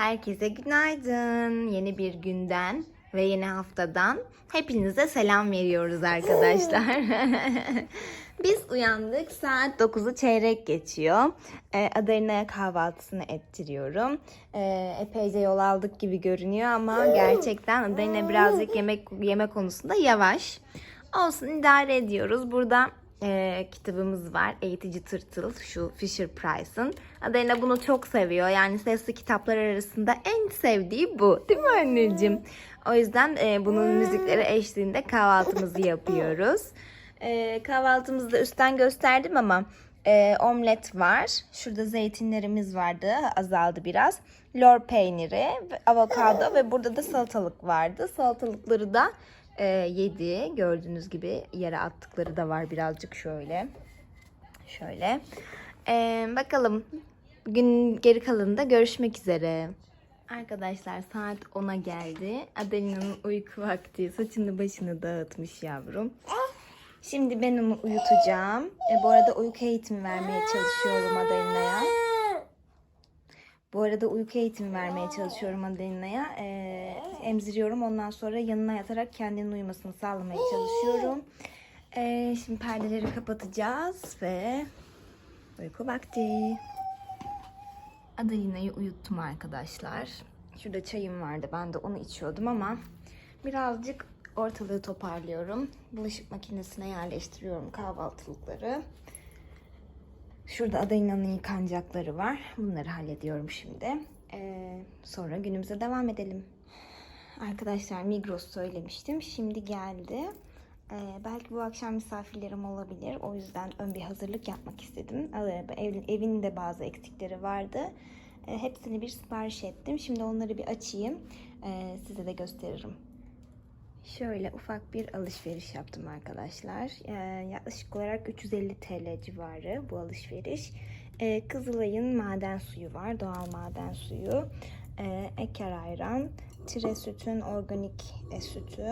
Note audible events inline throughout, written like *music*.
Herkese günaydın. Yeni bir günden ve yeni haftadan hepinize selam veriyoruz arkadaşlar. *laughs* Biz uyandık. Saat 9'u çeyrek geçiyor. Ee, Adalina'ya kahvaltısını ettiriyorum. Ee, epeyce yol aldık gibi görünüyor ama gerçekten Adalina birazcık yemek yeme konusunda yavaş. Olsun idare ediyoruz. Burada e, kitabımız var. Eğitici Tırtıl. Şu Fisher Price'ın. Adayla bunu çok seviyor. Yani sesli kitaplar arasında en sevdiği bu. Değil mi anneciğim? O yüzden e, bunun müzikleri eşliğinde kahvaltımızı yapıyoruz. E, kahvaltımızı da üstten gösterdim ama e, omlet var. Şurada zeytinlerimiz vardı. Azaldı biraz. Lor peyniri, avokado ve burada da salatalık vardı. Salatalıkları da e, yedi. Gördüğünüz gibi yere attıkları da var birazcık şöyle. Şöyle. E, bakalım gün geri kalanında görüşmek üzere. Arkadaşlar saat 10'a geldi. Adelina'nın uyku vakti. Saçını başını dağıtmış yavrum. Şimdi ben onu uyutacağım. E, bu arada uyku eğitimi vermeye çalışıyorum Adelina'ya. Bu arada uyku eğitimi vermeye çalışıyorum Adelina'ya. E, emziriyorum. Ondan sonra yanına yatarak kendinin uyumasını sağlamaya çalışıyorum. E, şimdi perdeleri kapatacağız ve uyku vakti. Adalina'yı uyuttum arkadaşlar. Şurada çayım vardı. Ben de onu içiyordum ama birazcık ortalığı toparlıyorum. Bulaşık makinesine yerleştiriyorum kahvaltılıkları. Şurada Adalina'nın yıkanacakları var. Bunları hallediyorum şimdi. Ee, sonra günümüze devam edelim. Arkadaşlar Migros söylemiştim. Şimdi geldi. Ee, belki bu akşam misafirlerim olabilir. O yüzden ön bir hazırlık yapmak istedim. Ee, Ev, evin de bazı eksikleri vardı. Ee, hepsini bir sipariş ettim. Şimdi onları bir açayım. Ee, size de gösteririm. Şöyle ufak bir alışveriş yaptım arkadaşlar. Ee, yaklaşık olarak 350 TL civarı bu alışveriş. Ee, Kızılay'ın maden suyu var. Doğal maden suyu. Ee, Eker ayran. Tire sütün organik e, sütü.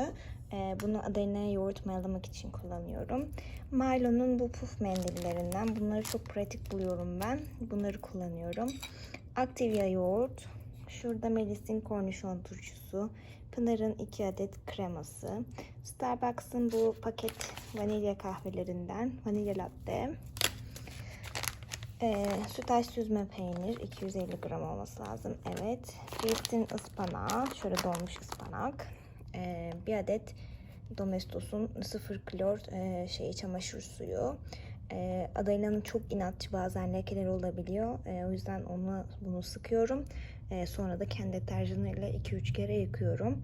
Bunu Adana'ya yoğurt mayalamak için kullanıyorum. Milo'nun bu puf mendillerinden. Bunları çok pratik buluyorum ben. Bunları kullanıyorum. Activia yoğurt. Şurada Melis'in kornişon turşusu. Pınar'ın 2 adet kreması. Starbucks'ın bu paket vanilya kahvelerinden. Vanilya latte. Ee, sütaş süzme peynir 250 gram olması lazım. Evet. Fiyat'in ıspanağı. Şöyle donmuş ıspanak. Ee, bir adet Domestos'un sıfır klor e, şeyi çamaşır suyu. E, Adalina'nın çok inatçı bazen lekeler olabiliyor. E, o yüzden onu bunu sıkıyorum. E, sonra da kendi deterjanıyla 2-3 kere yıkıyorum.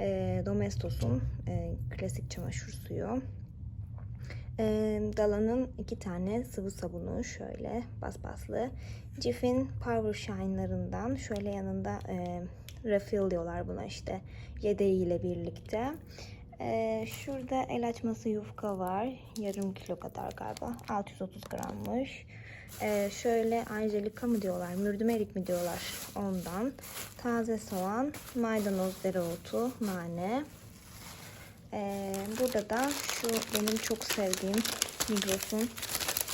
E, Domestos'un e, klasik çamaşır suyu. E, Dala'nın iki tane sıvı sabunu şöyle bas baslı. Cif'in Power Shine'larından şöyle yanında e, refill diyorlar buna işte yedeğiyle birlikte. Ee, şurada el açması yufka var. Yarım kilo kadar galiba. 630 grammış. Ee, şöyle Angelika mı diyorlar, mürdümerik mi diyorlar ondan. Taze soğan, maydanoz, dereotu, nane. Ee, burada da şu benim çok sevdiğim Migros'un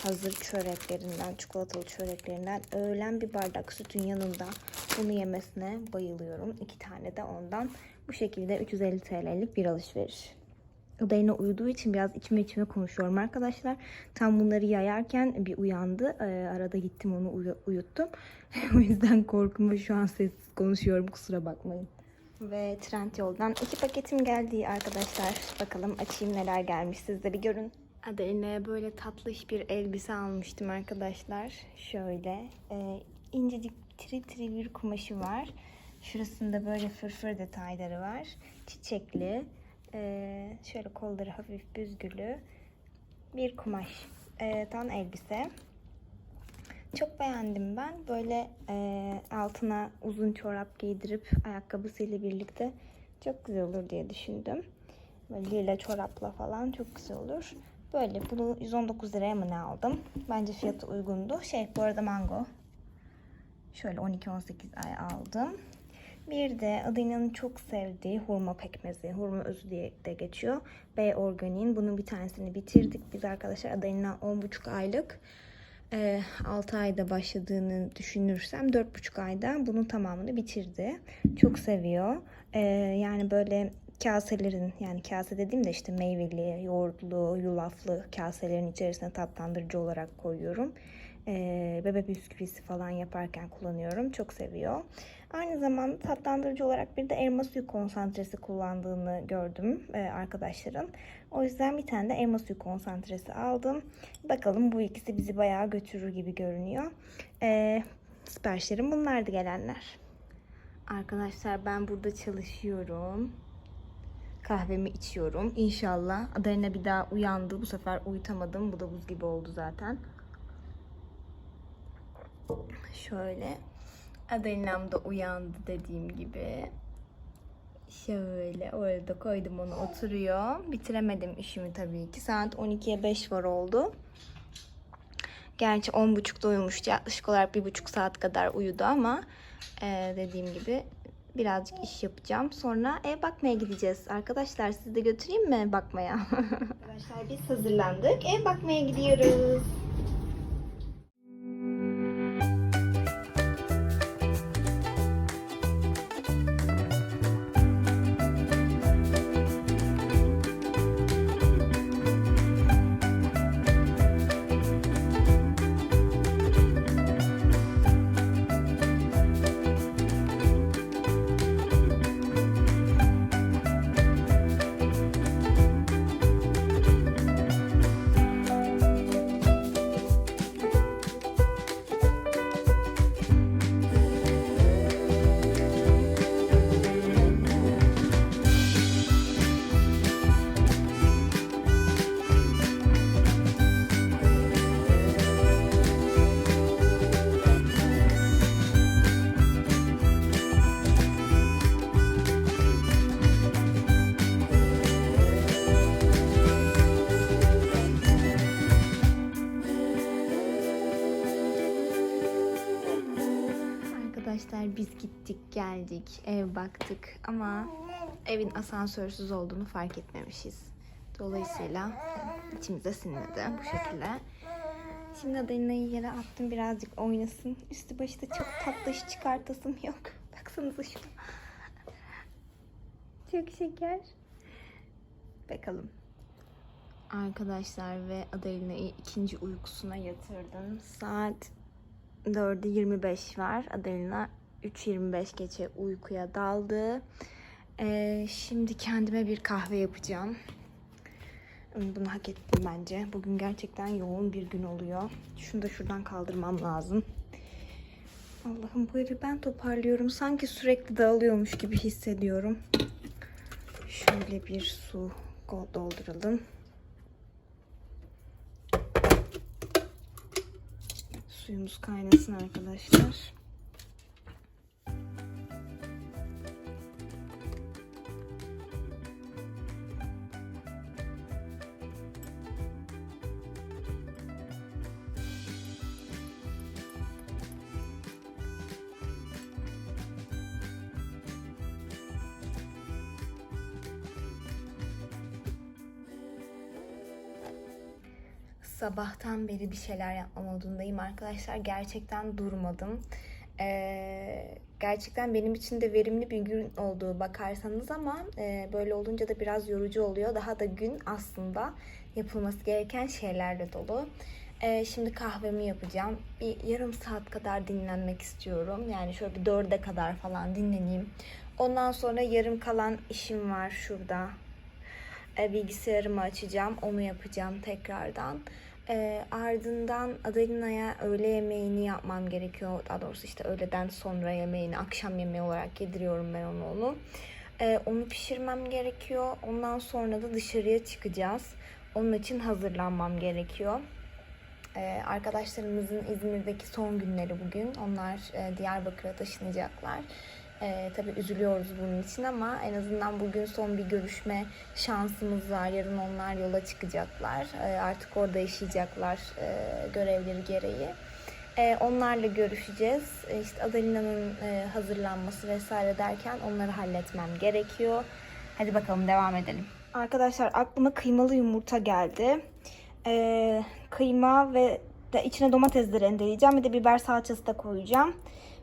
hazır çöreklerinden, çikolatalı çöreklerinden öğlen bir bardak sütün yanında bunu yemesine bayılıyorum. İki tane de ondan. Bu şekilde 350 TL'lik bir alışveriş. Odayına uyuduğu için biraz içime içime konuşuyorum arkadaşlar. Tam bunları yayarken bir uyandı. Ee, arada gittim onu uyu- uyuttum. *laughs* o yüzden korkuma şu an sessiz konuşuyorum. Kusura bakmayın. Ve Trendyol'dan iki paketim geldi arkadaşlar. Bakalım açayım neler gelmiş siz de bir görün. Adeline böyle tatlış bir elbise almıştım arkadaşlar. Şöyle e, incecik tril tril bir kumaşı var. Şurasında böyle fırfır detayları var. Çiçekli. E, şöyle kolları hafif büzgülü. Bir kumaştan elbise. Çok beğendim ben. Böyle e, altına uzun çorap giydirip ayakkabısıyla birlikte çok güzel olur diye düşündüm. Böyle lila çorapla falan çok güzel olur. Böyle bunu 119 liraya mı ne aldım? Bence fiyatı uygundu. Şey bu arada mango. Şöyle 12-18 ay aldım. Bir de Adana'nın çok sevdiği hurma pekmezi. Hurma özü diye de geçiyor. B organiğin. Bunun bir tanesini bitirdik biz arkadaşlar. Adana 10,5 aylık. 6 ayda başladığını düşünürsem 4,5 ayda bunun tamamını bitirdi. Çok seviyor. Ee, yani böyle kaselerin yani kase dediğim de işte meyveli, yoğurtlu, yulaflı kaselerin içerisine tatlandırıcı olarak koyuyorum. Ee, bebe bisküvisi falan yaparken kullanıyorum. Çok seviyor. Aynı zamanda tatlandırıcı olarak bir de elma suyu konsantresi kullandığını gördüm e, arkadaşların. O yüzden bir tane de elma suyu konsantresi aldım. Bakalım bu ikisi bizi bayağı götürür gibi görünüyor. E, siparişlerim bunlardı gelenler. Arkadaşlar ben burada çalışıyorum. Kahvemi içiyorum. İnşallah Adarina bir daha uyandı. Bu sefer uyutamadım. Bu da buz gibi oldu zaten. Şöyle. Adalina'm da uyandı dediğim gibi. Şöyle orada koydum onu oturuyor. Bitiremedim işimi tabii ki. Saat 12'ye 5 var oldu. Gerçi 10.30'da uyumuştu. Yaklaşık olarak 1.5 saat kadar uyudu ama e, dediğim gibi birazcık iş yapacağım. Sonra ev bakmaya gideceğiz. Arkadaşlar sizi de götüreyim mi bakmaya? *laughs* Arkadaşlar biz hazırlandık. Ev bakmaya gidiyoruz. Gittik geldik ev baktık ama evin asansörsüz olduğunu fark etmemişiz. Dolayısıyla içimize sinmedi bu şekilde. Şimdi Adalina'yı yere attım birazcık oynasın. Üstü başı da çok tatlı iş çıkartasım yok. *laughs* Baksanıza şuna. Çok şeker. Bakalım. Arkadaşlar ve Adalina'yı ikinci uykusuna yatırdım. Saat 4'ü 25 var. Adelina 3.25 geçe uykuya daldı. Ee, şimdi kendime bir kahve yapacağım. Bunu hak ettim bence. Bugün gerçekten yoğun bir gün oluyor. Şunu da şuradan kaldırmam lazım. Allah'ım bu evi ben toparlıyorum. Sanki sürekli dağılıyormuş gibi hissediyorum. Şöyle bir su dolduralım. Suyumuz kaynasın arkadaşlar. Sabahtan beri bir şeyler yapma modundayım arkadaşlar. Gerçekten durmadım. Ee, gerçekten benim için de verimli bir gün olduğu bakarsanız ama e, böyle olunca da biraz yorucu oluyor. Daha da gün aslında yapılması gereken şeylerle dolu. Ee, şimdi kahvemi yapacağım. Bir yarım saat kadar dinlenmek istiyorum. Yani şöyle bir dörde kadar falan dinleneyim. Ondan sonra yarım kalan işim var şurada. Ee, bilgisayarımı açacağım. Onu yapacağım tekrardan. E, ardından Adelina'ya öğle yemeğini yapmam gerekiyor. Daha doğrusu işte öğleden sonra yemeğini, akşam yemeği olarak yediriyorum ben onu onu. E, onu pişirmem gerekiyor. Ondan sonra da dışarıya çıkacağız. Onun için hazırlanmam gerekiyor. E, arkadaşlarımızın İzmir'deki son günleri bugün. Onlar e, Diyarbakır'a taşınacaklar. Ee, tabii üzülüyoruz bunun için ama en azından bugün son bir görüşme şansımız var. Yarın onlar yola çıkacaklar. Ee, artık orada yaşayacaklar e, görevleri gereği. Ee, onlarla görüşeceğiz. Ee, işte Adalina'nın e, hazırlanması vesaire derken onları halletmem gerekiyor. Hadi bakalım devam edelim. Arkadaşlar aklıma kıymalı yumurta geldi. Ee, kıyma ve de içine domates de rendeleyeceğim. Bir de biber salçası da koyacağım.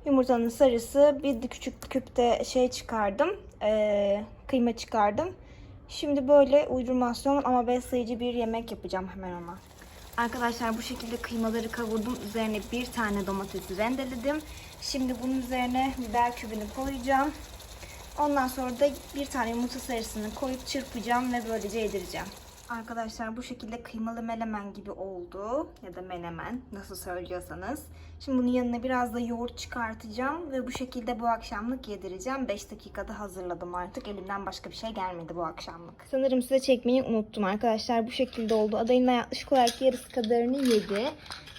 Yumurtanın sarısı. Bir de küçük küpte şey çıkardım. Ee, kıyma çıkardım. Şimdi böyle uydurmasyon ama besleyici bir yemek yapacağım hemen ona. Arkadaşlar bu şekilde kıymaları kavurdum. Üzerine bir tane domatesi rendeledim. Şimdi bunun üzerine biber kübünü koyacağım. Ondan sonra da bir tane yumurta sarısını koyup çırpacağım ve böylece yedireceğim. Arkadaşlar bu şekilde kıymalı melemen gibi oldu. Ya da menemen nasıl söylüyorsanız. Şimdi bunun yanına biraz da yoğurt çıkartacağım. Ve bu şekilde bu akşamlık yedireceğim. 5 dakikada hazırladım artık. Elimden başka bir şey gelmedi bu akşamlık. Sanırım size çekmeyi unuttum arkadaşlar. Bu şekilde oldu. Adayına yaklaşık olarak yarısı kadarını yedi.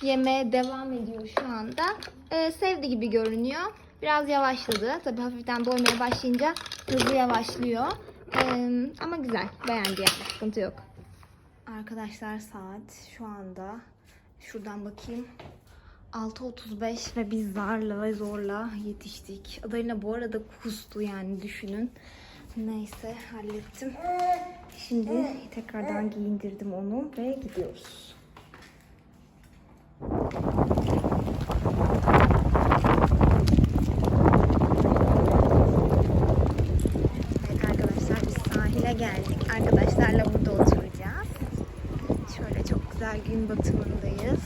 Yemeye devam ediyor şu anda. Ee, sevdi gibi görünüyor. Biraz yavaşladı. Tabii hafiften doymaya başlayınca hızlı yavaşlıyor. Ee, ama güzel. Beğendi yani. Sıkıntı yok. Arkadaşlar saat şu anda şuradan bakayım 6.35 ve biz zarla ve zorla yetiştik. Adayla bu arada kustu yani düşünün. Neyse hallettim. Şimdi tekrardan giyindirdim onu ve gidiyoruz. Evet arkadaşlar biz sahile geldik. Arkadaşlarla burada oturacağız. Şöyle çok güzel gün batımındayız.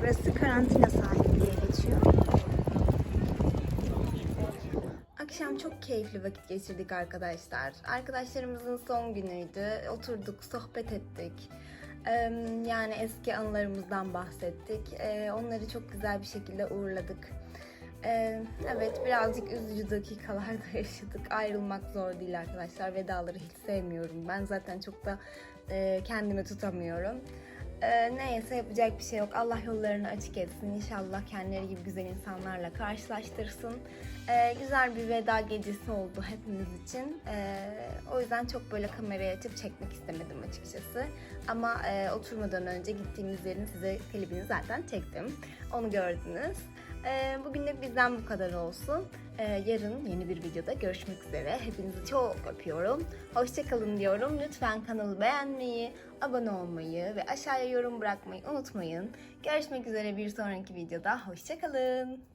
Burası karantina sahili geçiyor. Akşam çok keyifli vakit geçirdik arkadaşlar. Arkadaşlarımızın son günüydü. Oturduk, sohbet ettik. Yani eski anılarımızdan bahsettik. Eee, Onları çok güzel bir şekilde uğurladık. Ee, evet birazcık üzücü dakikalar da *laughs* yaşadık. Ayrılmak zor değil arkadaşlar. Vedaları hiç sevmiyorum. Ben zaten çok da e, kendimi tutamıyorum. Ee, neyse yapacak bir şey yok. Allah yollarını açık etsin. İnşallah kendileri gibi güzel insanlarla karşılaştırsın. Ee, güzel bir veda gecesi oldu hepimiz için. Ee, o yüzden çok böyle kamerayı açıp çekmek istemedim açıkçası. Ama e, oturmadan önce gittiğimiz yerin size klibini zaten çektim. Onu gördünüz. Ee, Bugünlük bizden bu kadar olsun. Ee, Yarın yeni bir videoda görüşmek üzere. Hepinizi çok öpüyorum. Hoşçakalın diyorum. Lütfen kanalı beğenmeyi, abone olmayı ve aşağıya yorum bırakmayı unutmayın. Görüşmek üzere bir sonraki videoda. Hoşçakalın.